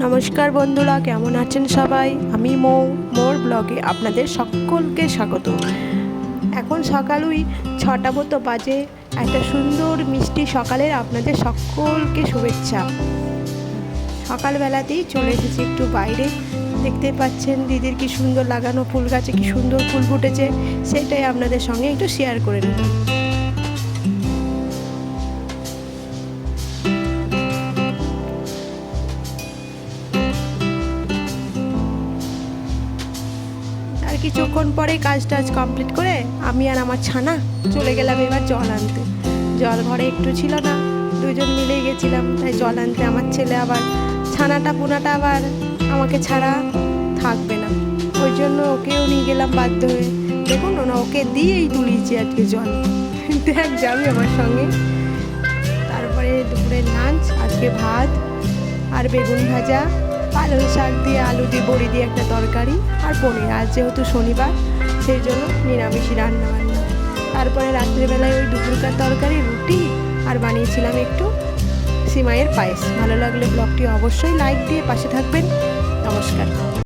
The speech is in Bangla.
নমস্কার বন্ধুরা, কেমন আছেন সবাই? আমি মৌ, মোর ব্লগে আপনাদের সকলকে স্বাগত। এখন সকাল ওই ছটা মতো বাজে। একটা সুন্দর মিষ্টি সকালের আপনাদের সকলকে শুভেচ্ছা। সকালবেলাতেই চলে এসেছি একটু বাইরে। দেখতে পাচ্ছেন দিদির কি সুন্দর লাগানো ফুল গাছে কি সুন্দর ফুল ফুটেছে, সেটাই আপনাদের সঙ্গে একটু শেয়ার করে নিলাম কিছুক্ষণ পরে কাজ টাজ কমপ্লিট করে আমি আর আমার ছানা চলে গেলাম এবার জল আনতে। জল ঘরে একটু ছিল না, দুজন মিলে গেছিলাম, তাই জল আনতে আমার ছেলে আবার, ছানাটা পোনাটা আবার আমাকে ছাড়া থাকবে না। ওই জন্য ওকেও নিয়ে গেলাম বাধ্য হয়ে। দেখুন না ওকে দিয়েই তুলিয়েছি আজকে জল। দেখ, যাবে আমার সঙ্গে। তারপরে দুপুরের লাঞ্চ আজকে ভাত আর বেগুন ভাজা। পালং শাক দিয়ে, আলু দিয়ে, বড়ি দিয়ে একটা তরকারি আর পনির। আর যেহেতু শনিবার, সেই জন্য নিরামিষই রান্না বান্না। তারপরে রাত্রিবেলায় ওই দুপুরকার তরকারি, রুটি আর বানিয়েছিলাম একটু সিমাইয়ের পায়েস। ভালো লাগলে ব্লগটি অবশ্যই লাইক দিয়ে পাশে থাকবেন। নমস্কার।